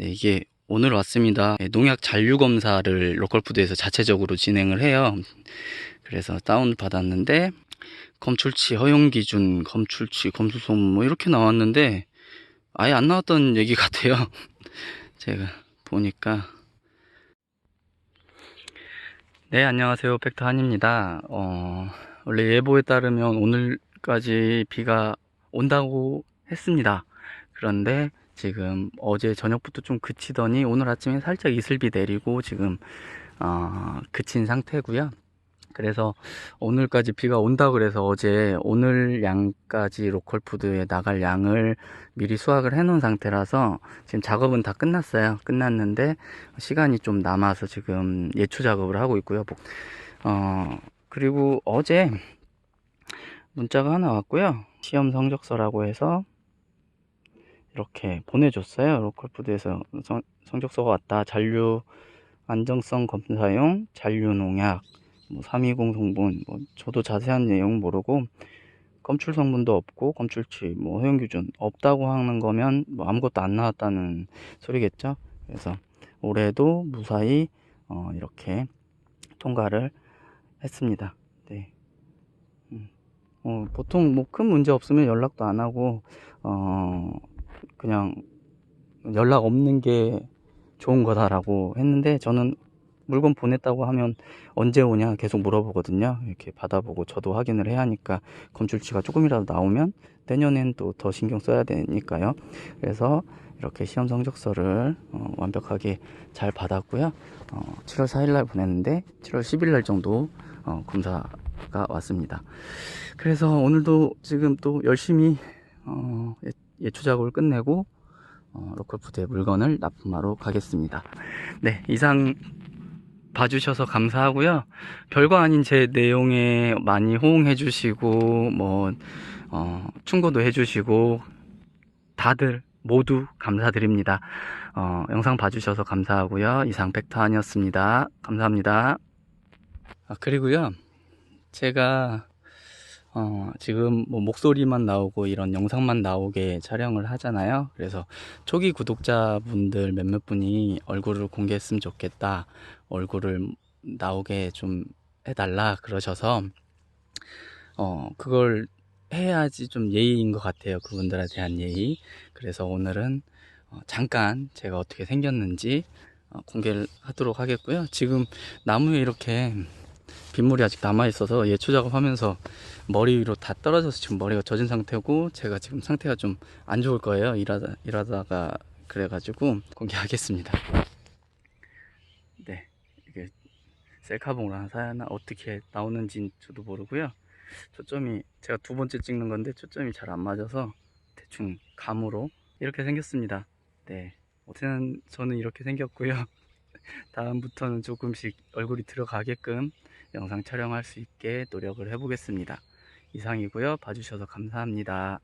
네, 이게 오늘 왔습니다. 네, 농약 잔류 검사를 로컬푸드에서 자체적으로 진행을 해요. 그래서 다운 받았는데 검출치 허용 기준, 검출치, 검수소 뭐 이렇게 나왔는데 아예 안 나왔던 얘기 같아요. 제가 보니까 네, 안녕하세요. 팩터 한입니다. 어, 원래 예보에 따르면 오늘까지 비가 온다고 했습니다. 그런데 지금 어제 저녁부터 좀 그치더니 오늘 아침에 살짝 이슬비 내리고 지금 어, 그친 상태고요. 그래서 오늘까지 비가 온다 그래서 어제 오늘 양까지 로컬푸드에 나갈 양을 미리 수확을 해 놓은 상태라서 지금 작업은 다 끝났어요. 끝났는데 시간이 좀 남아서 지금 예초 작업을 하고 있고요. 어, 그리고 어제 문자가 하나 왔고요. 시험 성적서라고 해서 이렇게 보내줬어요. 로컬푸드에서 성, 성적서가 왔다. 잔류 안정성 검사용 잔류 농약 뭐 320 성분 뭐 저도 자세한 내용 모르고 검출 성분도 없고 검출치 뭐 허용 기준 없다고 하는 거면 뭐 아무것도 안 나왔다는 소리겠죠. 그래서 올해도 무사히 어, 이렇게 통과를 했습니다. 네. 음. 어, 보통 뭐 큰 문제 없으면 연락도 안 하고 어, 그냥 연락 없는 게 좋은 거다라고 했는데 저는 물건 보냈다고 하면 언제 오냐 계속 물어보거든요. 이렇게 받아보고 저도 확인을 해야 하니까 검출치가 조금이라도 나오면 내년엔 또 더 신경 써야 되니까요. 그래서 이렇게 시험 성적서를 어, 완벽하게 잘 받았고요. 어, 7월 4일날 보냈는데 7월 10일날 정도 어, 검사가 왔습니다. 그래서 오늘도 지금 또 열심히 어, 예- 예초 작업을 끝내고 어, 로컬푸드의 물건을 납품하러 가겠습니다. 네, 이상 봐주셔서 감사하고요. 별거 아닌 제 내용에 많이 호응해 주시고 뭐 어, 충고도 해 주시고 다들 모두 감사드립니다. 어, 영상 봐주셔서 감사하고요. 이상 팩터한이었습니다. 감사합니다. 아, 그리고요. 제가 어, 지금 뭐 목소리만 나오고 이런 영상만 나오게 촬영을 하잖아요. 그래서 초기 구독자분들 몇몇 분이 얼굴을 공개했으면 좋겠다. 얼굴을 나오게 좀 해달라 그러셔서 어, 그걸 해야지 좀 예의인 것 같아요. 그분들에 대한 예의. 그래서 오늘은 어, 잠깐 제가 어떻게 생겼는지 어, 공개를 하도록 하겠고요. 지금 나무에 이렇게 빗물이 아직 남아 있어서 예초 작업하면서 머리 위로 다 떨어져서 지금 머리가 젖은 상태고 제가 지금 상태가 좀 안 좋을 거예요. 일하다 일하다가 그래가지고 공개하겠습니다. 네, 이게 셀카봉으로 하나 사야 하나 어떻게 나오는지 저도 모르고요. 초점이 제가 두 번째 찍는 건데 초점이 잘 안 맞아서 대충 감으로 이렇게 생겼습니다. 네, 어쨌든 저는 이렇게 생겼고요. 다음부터는 조금씩 얼굴이 들어가게끔 영상 촬영할 수 있게 노력을 해보겠습니다. 이상이고요. 봐주셔서 감사합니다.